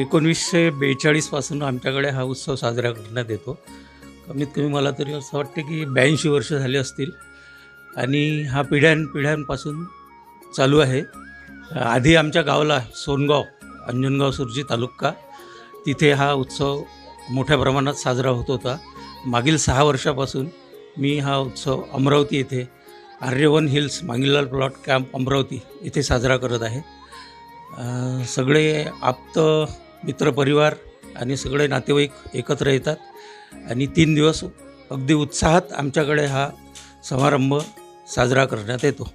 एकोणीसशे बेचाळीसपासून आमच्याकडे हा उत्सव साजरा करण्यात येतो. कमीत कमी मला तरी असं वाटते की ब्याऐंशी वर्ष झाले असतील. आणि हा पिढ्यानपिढ्यांपासून चालू आहे. आधी आमच्या गावाला सोनगाव अंजनगाव सुरजी तालुका तिथे हा उत्सव मोठ्या प्रमाणात साजरा होत होता. मागील सहा वर्षापासून मी हा उत्सव अमरावती येथे Aryavan hills Mangilal plot camp Amravati येथे साजरा करत आहे. सगळे आप्त मित्रपरिवार आणि सगळे नातेवाईक एकत्र येतात. आणि तीन दिवस अगदी उत्साहात आमच्याकडे हा समारंभ साजरा करण्यात येतो.